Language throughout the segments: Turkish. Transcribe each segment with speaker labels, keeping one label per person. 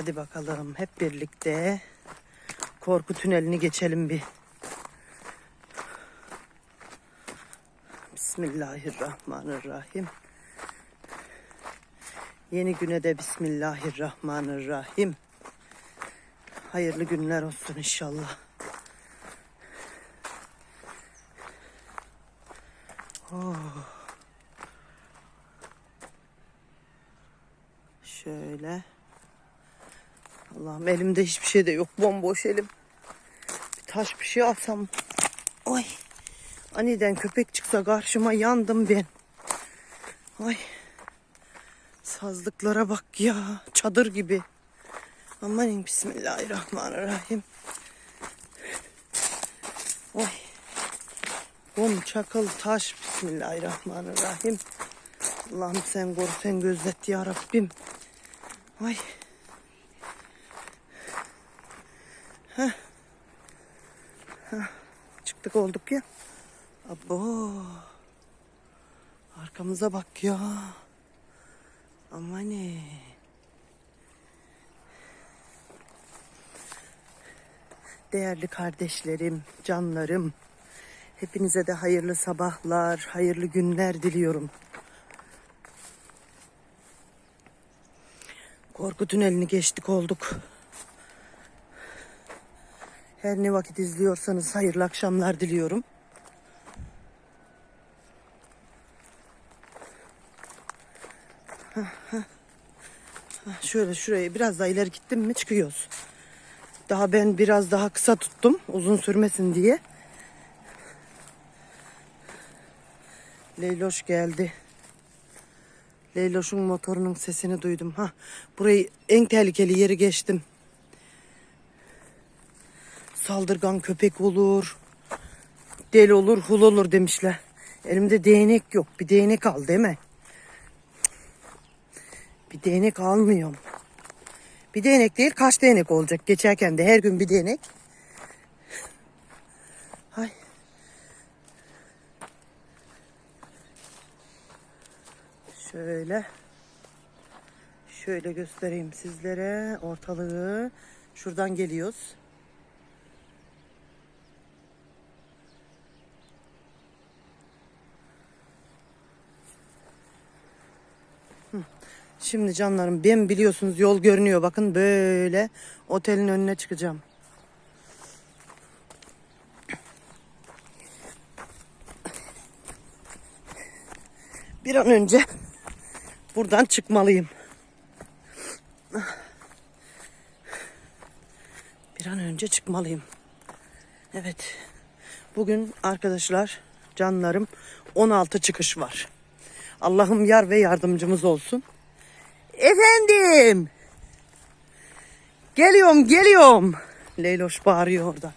Speaker 1: Hadi bakalım hep birlikte korku tünelini geçelim bir. Bismillahirrahmanirrahim. Yeni güne de Bismillahirrahmanirrahim. Hayırlı günler olsun inşallah. Oh. Şöyle. Allah'ım elimde hiçbir şey de yok. Bomboş elim. Bir taş bir şey alsam. Ay. Aniden köpek çıksa karşıma yandım ben. Ay. Sazlıklara bak ya. Çadır gibi. Aman bismillahirrahmanirrahim. Oy. Bom, çakıl, taş. Bismillahirrahmanirrahim. Allah'ım sen koru, sen gözlet ya Rabbim. Ay. Çıktık olduk ya. Abo. Arkamıza bak ya. Amane. Değerli kardeşlerim, canlarım. Hepinize de hayırlı sabahlar, hayırlı günler diliyorum. Korku tünelini geçtik olduk. Her ne vakit izliyorsanız hayırlı akşamlar diliyorum. Şöyle şuraya biraz daha ileri gittim mi çıkıyoruz. Daha ben biraz daha kısa tuttum uzun sürmesin diye. Leyloş geldi. Leyloş'un motorunun sesini duydum. Ha, burayı en tehlikeli yeri geçtim. Saldırgan köpek olur. Del olur, hul olur demişler. Elimde değnek yok. Bir değnek al değil mi? Bir değnek almıyorum. Bir değnek değil kaç değnek olacak geçerken de her gün bir değnek. Hay. Şöyle. Şöyle göstereyim sizlere ortalığı. Şuradan geliyoruz. Şimdi canlarım ben biliyorsunuz yol görünüyor. Bakın böyle otelin önüne çıkacağım. Bir an önce buradan çıkmalıyım. Bir an önce çıkmalıyım. Evet. Bugün arkadaşlar canlarım 16 çıkış var. Allah'ım yar ve yardımcımız olsun. Efendim. Geliyorum geliyorum. Leyloş bağırıyor orada.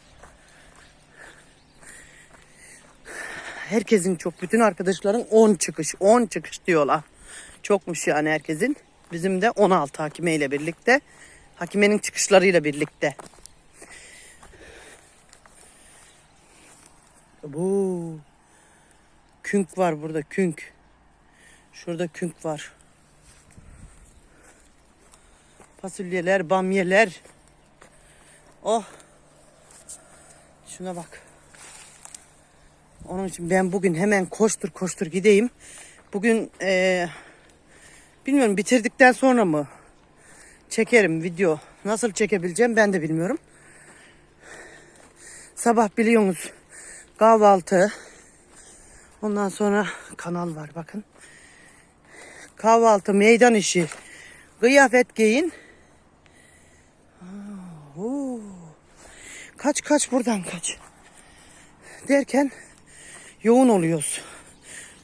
Speaker 1: Herkesin çok bütün arkadaşların 10 çıkış 10 çıkış diyorlar. Çokmuş yani herkesin. Bizim de 16 Hakime ile birlikte. Hakimenin çıkışlarıyla birlikte. Bu künk var burada künk. Şurada künk var. Fasulyeler, bamyeler. Oh. Şuna bak. Onun için ben bugün hemen koştur koştur gideyim. Bugün eee, bilmiyorum bitirdikten sonra mı çekerim video. Nasıl çekebileceğim ben de bilmiyorum. Sabah biliyorsunuz kahvaltı. Ondan sonra kanal var bakın. Kahvaltı, meydan işi, kıyafet giyin. Kaç kaç buradan kaç. Derken yoğun oluyoruz.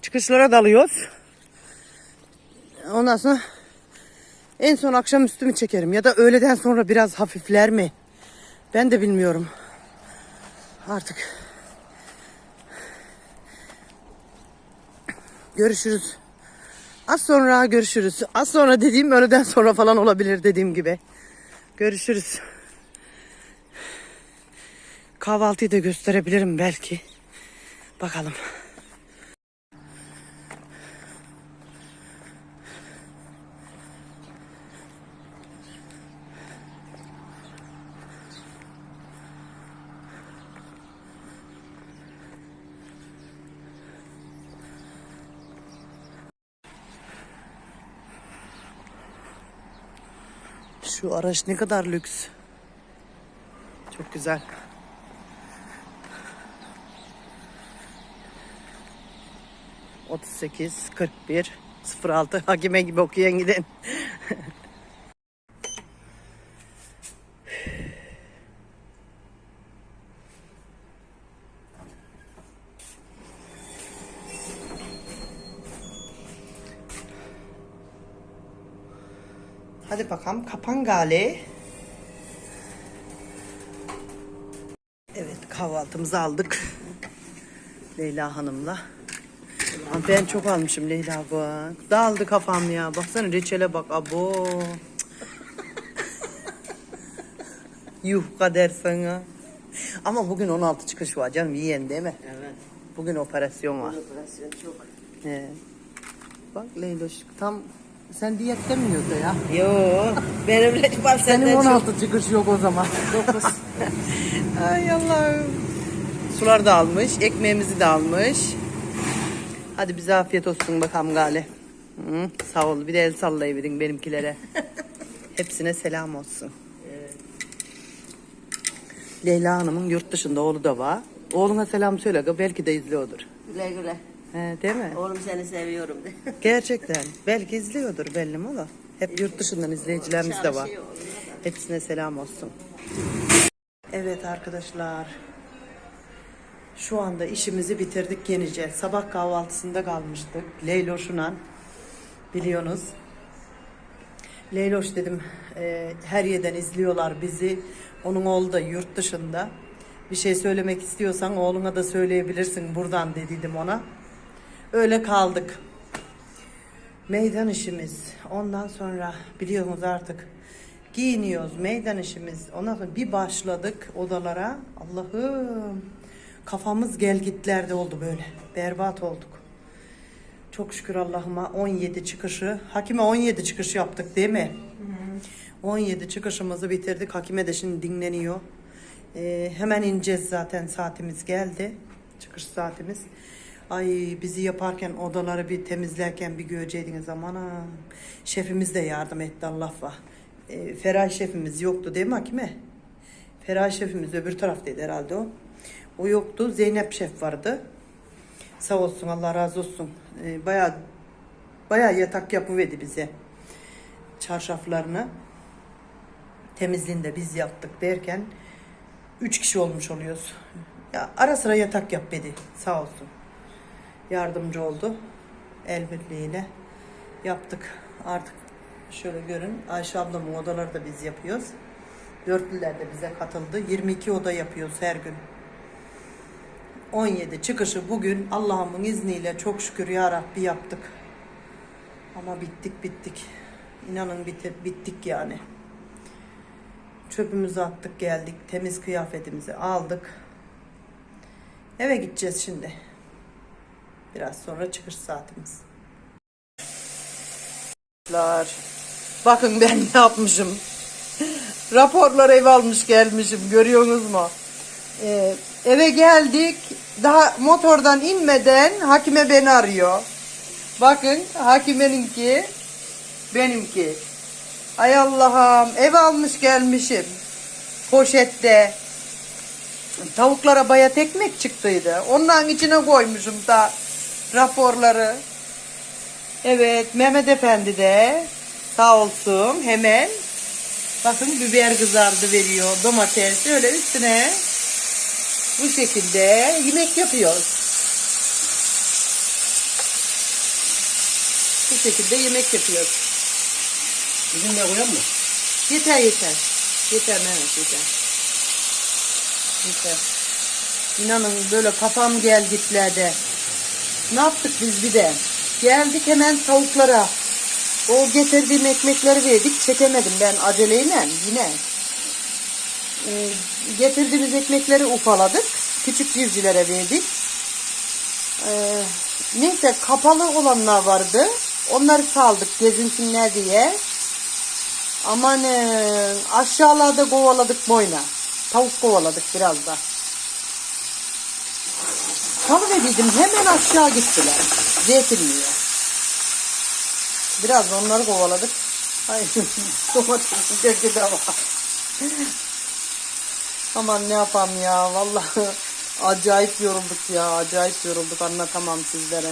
Speaker 1: Çıkışlara dalıyoruz. Ondan sonra en son akşam üstümü çekerim ya da öğleden sonra biraz hafifler mi? Ben de bilmiyorum. Artık. Görüşürüz. Az sonra görüşürüz. Az sonra dediğim öğleden sonra falan olabilir dediğim gibi. Görüşürüz. Kahvaltıyı da gösterebilirim belki. Bakalım. Şu araç ne kadar lüks. Çok güzel. Otuz sekiz, kırk bir, sıfır altı hakime gibi okuyan giden. Hadi bakalım kapan gali. Evet kahvaltımızı aldık. Leyla Hanım'la. Ama ben çok almışım Leyla bak. Dağıldı kafam ya. Baksana reçele bak abo. Yuh kader sana. Ama bugün 16 çıkış var canım yiyen değil mi?
Speaker 2: Evet.
Speaker 1: Bugün operasyon var.
Speaker 2: Operasyon çok.
Speaker 1: He. Bak Leyloş tam sen diyette mi yiyorsun ya?
Speaker 2: Yo, benimle var
Speaker 1: Senin
Speaker 2: senden
Speaker 1: 16 çıkış yok o zaman.
Speaker 2: çok. Dokuz.
Speaker 1: Ay Allah'ım. Sular da almış, ekmeğimizi de almış. Hadi bize afiyet olsun bakalım Gale. Hı, sağ ol. Bir de el sallayıverin benimkilere. Hepsine selam olsun. Leyla Hanım'ın yurt dışında oğlu da var. Oğluna selam söyle. Belki de izliyordur.
Speaker 2: güle güle.
Speaker 1: He, değil mi?
Speaker 2: Oğlum seni seviyorum de.
Speaker 1: Gerçekten. Belki izliyordur belli mi ola? Hep yurt dışından izleyicilerimiz de var.
Speaker 2: Çalışıyor.
Speaker 1: Hepsine selam olsun. Evet arkadaşlar. Şu anda işimizi bitirdik yenice. Sabah kahvaltısında kalmıştık. Leyloş'unan. Biliyorsunuz. Leyloş dedim e, her yerden izliyorlar bizi. Onun oğlu da yurt dışında. Bir şey söylemek istiyorsan oğluna da söyleyebilirsin buradan dediydim ona. Öyle kaldık. Meydan işimiz. Ondan sonra biliyorsunuz artık giyiniyoruz. Meydan işimiz. Ondan sonra bir başladık odalara. Allah'ım kafamız gelgitlerde oldu böyle. Berbat olduk. Çok şükür Allah'ıma 17 çıkışı. Hakime 17 çıkış yaptık değil mi? 17 çıkışımızı bitirdik. Hakime de şimdi dinleniyor. Ee, hemen ineceğiz zaten saatimiz geldi. Çıkış saatimiz. Ay bizi yaparken odaları bir temizlerken bir göreceydiniz zaman ha. Şefimiz de yardım etti Allah var. Ee, Feray şefimiz yoktu değil mi Hakime? Feray şefimiz öbür taraftaydı herhalde o. O yoktu. Zeynep şef vardı. Sağ olsun Allah razı olsun. Ee, bayağı bayağı yatak yapıverdi bize. Çarşaflarını temizliğini de biz yaptık derken üç kişi olmuş oluyoruz. Ya ara sıra yatak yap dedi. Sağ olsun. Yardımcı oldu. El birliğiyle yaptık. Artık şöyle görün. Ayşe ablamın odaları da biz yapıyoruz. Dörtlüler de bize katıldı. 22 oda yapıyoruz her gün. 17 çıkışı bugün Allah'ımın izniyle çok şükür ya Rabbi yaptık. Ama bittik bittik. İnanın bitir, bittik yani. Çöpümüzü attık geldik. Temiz kıyafetimizi aldık. Eve gideceğiz şimdi. Biraz sonra çıkış saatimiz. Bakın ben ne yapmışım. Raporlar ev almış gelmişim. Görüyorsunuz mu? Ee, eve geldik. Daha motordan inmeden hakime beni arıyor. Bakın hakimeninki benimki. Ay Allah'ım ev almış gelmişim. Poşette. Tavuklara bayat ekmek çıktıydı. Onların içine koymuşum da raporları. Evet Mehmet Efendi de sağ olsun hemen bakın biber kızardı veriyor domates öyle üstüne bu şekilde yemek yapıyoruz. Bu şekilde yemek yapıyoruz.
Speaker 2: Bizim de koyalım mı?
Speaker 1: Yeter yeter. Yeter Mehmet yeter. Yeter. İnanın böyle kafam gel gitlerde. Ne yaptık biz bir de? Geldik hemen tavuklara. O getirdiğim ekmekleri verdik. Çekemedim ben aceleyle yine. Ee, getirdiğimiz ekmekleri ufaladık. Küçük civcivlere verdik. Ee, neyse kapalı olanlar vardı. Onları saldık gezinsinler diye. Aman e, aşağılarda kovaladık boyuna. Tavuk kovaladık biraz da. Salıverdim hemen aşağı gittiler. Zeytinliğe. Biraz onları kovaladık. Ay domatesin kökü de var. Aman ne yapalım ya vallahi acayip yorulduk ya acayip yorulduk anlatamam sizlere.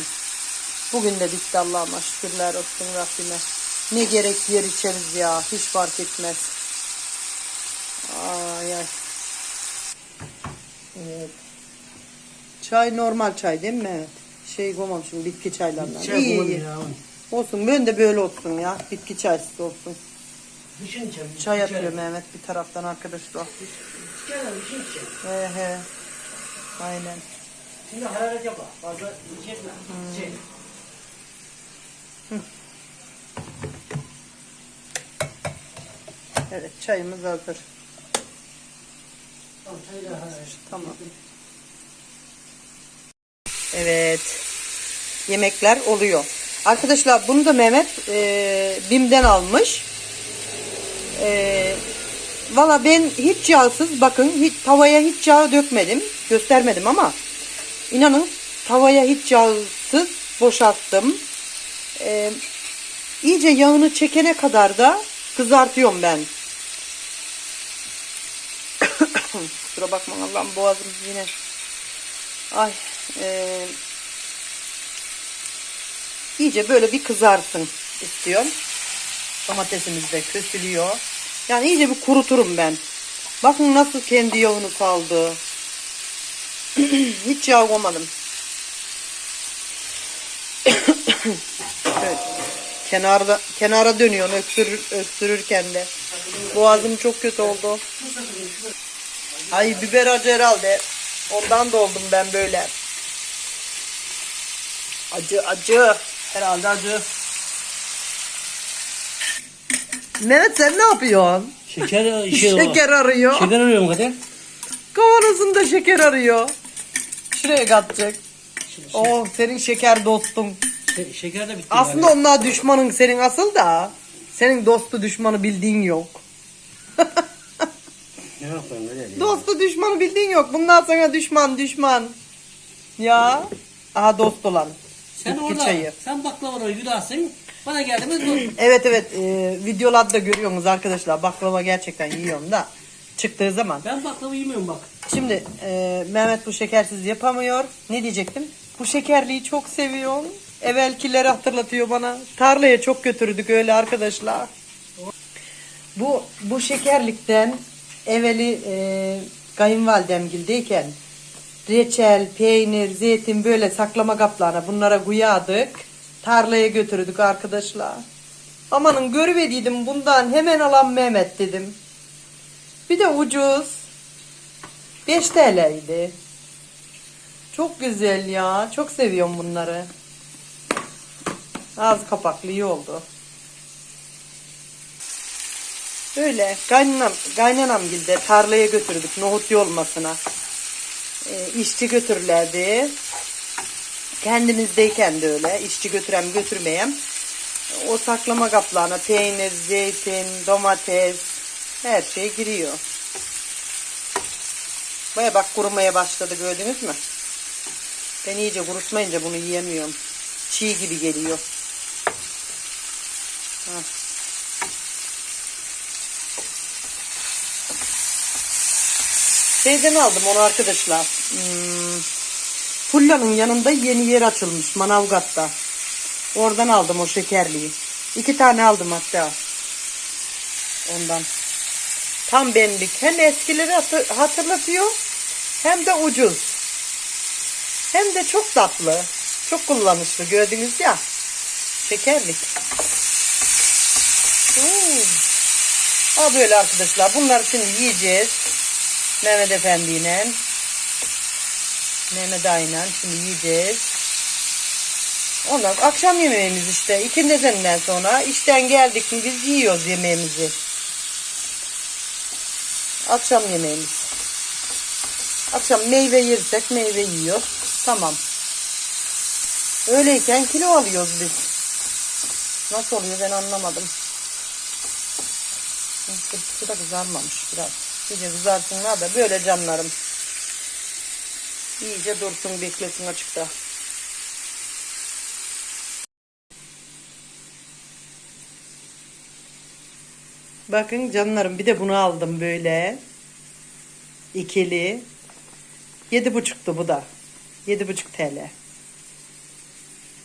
Speaker 1: Bugün de bitti Allah'ıma şükürler olsun Rabbime. Ne gerek yer içeriz ya hiç fark etmez. Ay ay. Evet. Çay normal çay değil mi? Evet. Şey koymamışım bitki çaylarından.
Speaker 3: Çay
Speaker 1: iyi iyi.
Speaker 3: ya.
Speaker 1: Olsun ben de böyle olsun ya. Bitki çaysız olsun.
Speaker 3: Düşün çay.
Speaker 1: Çay yapıyor Mehmet bir taraftan arkadaşlar.
Speaker 3: Çay düşün çay.
Speaker 1: He he. Aynen.
Speaker 3: Şimdi hararet yapma. Fazla içerme.
Speaker 1: Hmm.
Speaker 3: Şey.
Speaker 1: Evet çayımız hazır.
Speaker 3: Tamam.
Speaker 1: Evet. Yemekler oluyor. Arkadaşlar bunu da Mehmet e, Bim'den almış. E, Valla ben hiç yağsız bakın hiç, tavaya hiç yağ dökmedim. Göstermedim ama inanın tavaya hiç yağsız boşalttım. E, iyice yağını çekene kadar da kızartıyorum ben. Kusura bakmayın Allah'ım boğazım yine. Ay. E, iyice böyle bir kızarsın istiyorum. Domatesimiz de kösülüyor. Yani iyice bir kuruturum ben. Bakın nasıl kendi yağını saldı. Hiç yağ koymadım. evet. Kenarda kenara dönüyor öksürür, öksürürken de. Boğazım çok kötü oldu. Ay biber acı herhalde. Ondan da oldum ben böyle. Acı acı. Herhalde acı. Mehmet sen ne yapıyorsun?
Speaker 3: Şeker şey var.
Speaker 1: Şeker arıyor.
Speaker 3: Şeker arıyorum Kadir.
Speaker 1: Kavanozunda şeker arıyor. Şuraya katacak. Oh senin şeker dostun.
Speaker 3: Şe- şeker de bitti.
Speaker 1: Aslında onlar düşmanın senin asıl da. Senin dostu düşmanı bildiğin yok.
Speaker 3: Ne yapayım öyle değil.
Speaker 1: Dostu düşmanı bildiğin yok. Bundan sana düşman düşman. Ya. Aha dost olan.
Speaker 3: Sen
Speaker 1: Bitki
Speaker 3: orada,
Speaker 1: çayı.
Speaker 3: sen baklavaları yudarsın. Bana geldi mi dur.
Speaker 1: Evet evet e, videolarda görüyorsunuz arkadaşlar. Baklava gerçekten yiyorum da. Çıktığı zaman.
Speaker 3: Ben baklava yemiyorum bak.
Speaker 1: Şimdi e, Mehmet bu şekersiz yapamıyor. Ne diyecektim? Bu şekerliği çok seviyorum. Evvelkileri hatırlatıyor bana. Tarlaya çok götürdük öyle arkadaşlar. Bu bu şekerlikten evveli e, kayınvalidemgildeyken reçel, peynir, zeytin böyle saklama kaplarına bunlara koyardık. Tarlaya götürdük arkadaşlar. Amanın görüvediydim bundan hemen alan Mehmet dedim. Bir de ucuz. 5 TL'ydi. Çok güzel ya. Çok seviyorum bunları. Az kapaklı iyi oldu. Böyle kaynanam, kaynanam gilde tarlaya götürdük nohut yolmasına. E, işçi götürürlerdi. Kendimizdeyken de öyle. işçi götürem götürmeyem. O saklama kaplarına peynir, zeytin, domates her şey giriyor. Baya bak kurumaya başladı gördünüz mü? Ben iyice kurutmayınca bunu yiyemiyorum. Çiğ gibi geliyor. Hah. Şeyden aldım onu arkadaşlar. Hmm, Fulya'nın yanında yeni yer açılmış Manavgat'ta. Oradan aldım o şekerliği. İki tane aldım hatta. Ondan. Tam benlik. Hem eskileri hatır- hatırlatıyor hem de ucuz. Hem de çok tatlı. Çok kullanışlı gördünüz ya. Şekerlik. Hmm. Ha böyle arkadaşlar. Bunları şimdi yiyeceğiz. Mehmet Efendi'yle. Mehmet Aynen şimdi yiyeceğiz. Ondan akşam yemeğimiz işte. İkindisinden sonra işten geldik mi biz yiyoruz yemeğimizi. Akşam yemeğimiz. Akşam meyve yersek meyve yiyor. Tamam. Öyleyken kilo alıyoruz biz. Nasıl oluyor ben anlamadım. Bu da kızarmamış biraz. İyice kızarsınlar da böyle canlarım. İyice dursun beklesin açıkta. Bakın canlarım bir de bunu aldım böyle. İkili. Yedi buçuktu bu da. Yedi buçuk TL.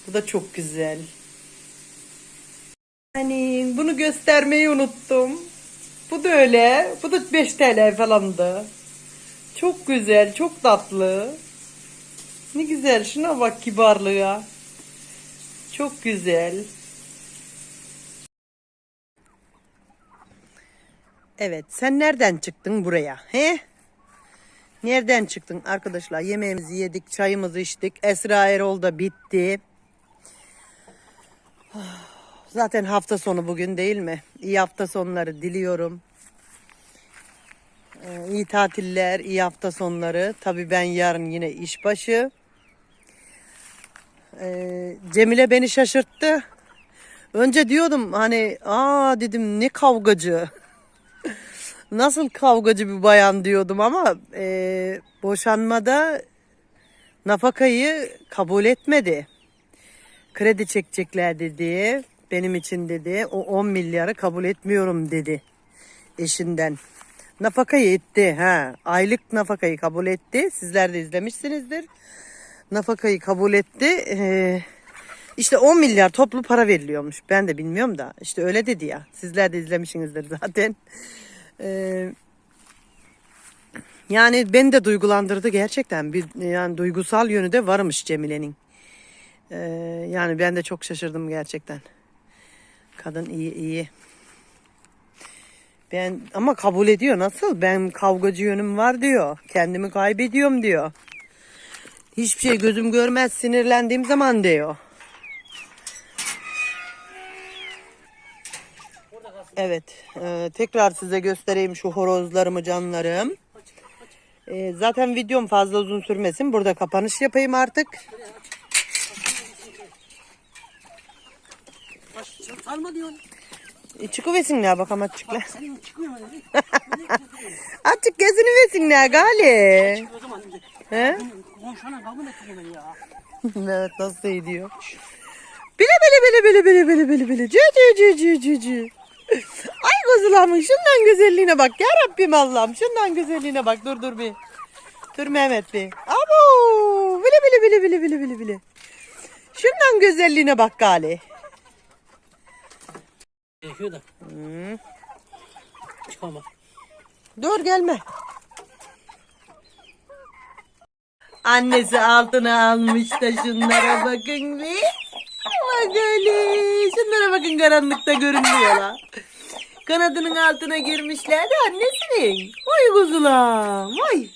Speaker 1: Bu da çok güzel. Hani bunu göstermeyi unuttum. Bu da öyle. Bu da 5 TL falandı. Çok güzel, çok tatlı. Ne güzel. Şuna bak kibarlığa. Çok güzel. Evet, sen nereden çıktın buraya? He? Nereden çıktın arkadaşlar? Yemeğimizi yedik, çayımızı içtik. Esra Erol da bitti. Zaten hafta sonu bugün değil mi? İyi hafta sonları diliyorum. Ee, iyi tatiller, iyi hafta sonları. Tabii ben yarın yine işbaşı. Ee, Cemile beni şaşırttı. Önce diyordum hani aa dedim ne kavgacı. Nasıl kavgacı bir bayan diyordum ama e, boşanmada nafakayı kabul etmedi. Kredi çekecekler dedi. Benim için dedi. O 10 milyarı kabul etmiyorum dedi eşinden. Nafakayı etti. Ha, aylık nafakayı kabul etti. Sizler de izlemişsinizdir. Nafakayı kabul etti. Ee, işte 10 milyar toplu para veriliyormuş. Ben de bilmiyorum da. işte öyle dedi ya. Sizler de izlemişsinizdir zaten. Ee, yani beni de duygulandırdı gerçekten. Bir yani duygusal yönü de varmış Cemile'nin. Ee, yani ben de çok şaşırdım gerçekten. Kadın iyi iyi. Ben ama kabul ediyor nasıl? Ben kavgacı yönüm var diyor. Kendimi kaybediyorum diyor. Hiçbir şey gözüm görmez sinirlendiğim zaman diyor. Evet, e, tekrar size göstereyim şu horozlarımı canlarım. E, zaten videom fazla uzun sürmesin. Burada kapanış yapayım artık.
Speaker 3: Sen sarma diyorsun.
Speaker 1: E, çıkıversinler bakalım açıkla.
Speaker 3: Senin çıkmıyor mu?
Speaker 1: Açık gözünü versinler gali.
Speaker 3: O zaman
Speaker 1: He?
Speaker 3: komşuna kavga mı ettin beni ya?
Speaker 1: evet nasıl ediyor? Bile bile bile bile bile bile bile bile. Cü cü cü cü cü cü. Ay kuzulamın şundan güzelliğine bak ya Rabbim Allah'ım. Şundan güzelliğine bak dur dur bir. Dur Mehmet bir. Abo. Bile bile bile bile bile bile bile. Şundan güzelliğine bak gali.
Speaker 3: Gerekiyor da. Çıkamaz.
Speaker 1: Dur gelme. Annesi altına almış da şunlara bakın bir. Bak öyle. Şunlara bakın karanlıkta görünmüyorlar. Kanadının altına girmişler de annesinin. Vay kuzulam. Vay.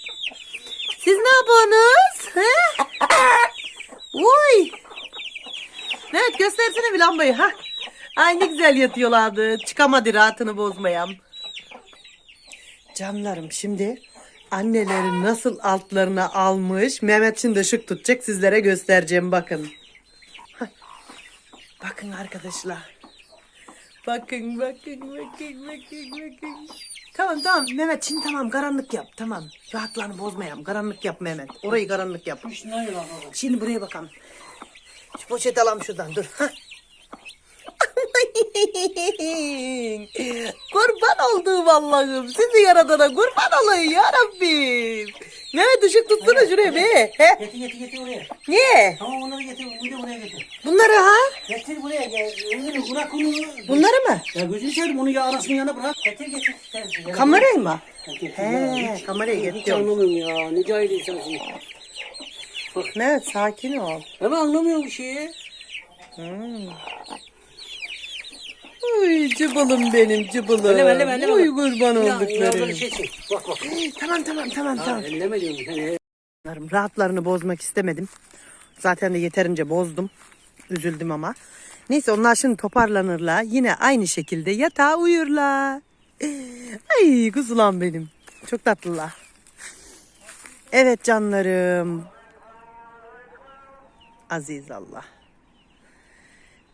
Speaker 1: Siz ne yapıyorsunuz? He? Vay. Evet göstersene bir lambayı. Ha. Ay ne güzel yatıyorlardı. Çıkamadı rahatını bozmayam. Canlarım şimdi anneleri nasıl altlarına almış. Mehmet şimdi ışık tutacak sizlere göstereceğim bakın. Bakın arkadaşlar. Bakın bakın bakın bakın bakın. Tamam tamam Mehmet şimdi tamam karanlık yap tamam. Rahatlarını bozmayalım karanlık yap Mehmet. Orayı karanlık yap. Şimdi buraya bakalım. Şu poşet alalım şuradan dur. Hah. Kurban olduğum Allah'ım. Sizi yaradana kurban olayım ya Rabbim. Mehmet ışık tutsana şuraya be. He?
Speaker 3: Getir getir getir oraya.
Speaker 1: Niye?
Speaker 3: Tamam onları getir. Bunu da buraya getir.
Speaker 1: Bunları ha?
Speaker 3: Getir buraya. Gel. Bırak onu.
Speaker 1: Bunları mı?
Speaker 3: Ya gözünü seveyim onu ya anasının yanına bırak. Getir getir. Getir.
Speaker 1: Kamerayı mı?
Speaker 3: Getir.
Speaker 1: He, kamerayı
Speaker 3: Hiç
Speaker 1: getiriyorum.
Speaker 3: anlamıyorum ya. Ne cahil insansın.
Speaker 1: Mehmet sakin ol.
Speaker 3: Ben anlamıyorum bir şeyi.
Speaker 1: Uy cıbılım benim cıbılım.
Speaker 3: Elleme elleme elleme.
Speaker 1: Uy kurban olduklarım.
Speaker 3: böyle şeysin. Bak bak.
Speaker 1: Tamam tamam tamam tamam.
Speaker 3: Elleme diyorum.
Speaker 1: Rahatlarını bozmak istemedim. Zaten de yeterince bozdum. Üzüldüm ama. Neyse onlar şimdi toparlanırlar. Yine aynı şekilde yatağa uyurlar. Ay kuzulam benim. Çok tatlılar. Evet canlarım. Aziz Allah.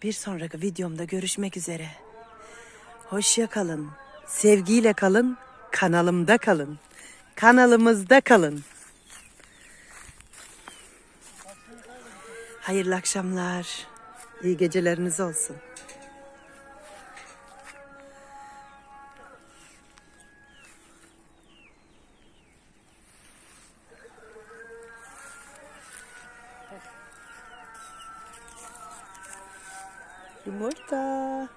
Speaker 1: Bir sonraki videomda görüşmek üzere. Hoşça kalın. Sevgiyle kalın. Kanalımda kalın. Kanalımızda kalın. Hayırlı akşamlar. İyi geceleriniz olsun. muerta.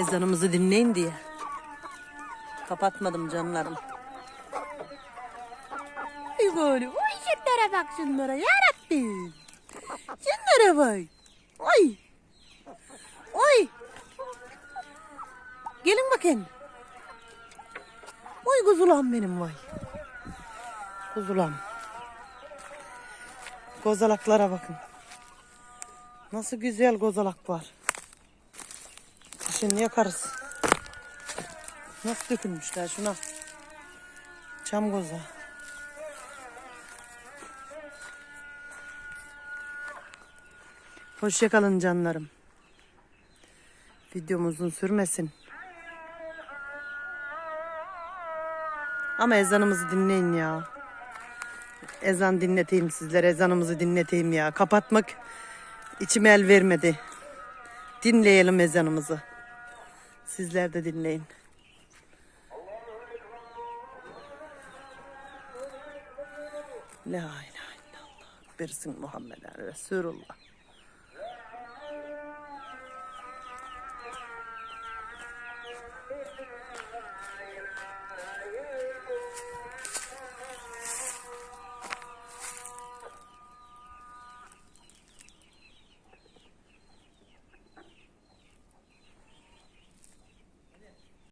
Speaker 1: Ezanımızı dinleyin diye. Kapatmadım canlarım. Ay böyle. Vay şunlara bak şunlara. Yarabbim. Şunlara bak. Ay. Oy. Gelin bakın. Oy kuzulam benim vay. Kuzulam. Kozalaklara bakın. Nasıl güzel kozalak var. Şimdi yakarız. Nasıl dökülmüşler şuna. Çam koza. Hoşçakalın canlarım. Videomuzun sürmesin. Ama ezanımızı dinleyin ya. Ezan dinleteyim sizlere. Ezanımızı dinleteyim ya. Kapatmak içime el vermedi. Dinleyelim ezanımızı. Sizler de dinleyin. La ilahe illallah. Birsin Muhammeden Resulullah.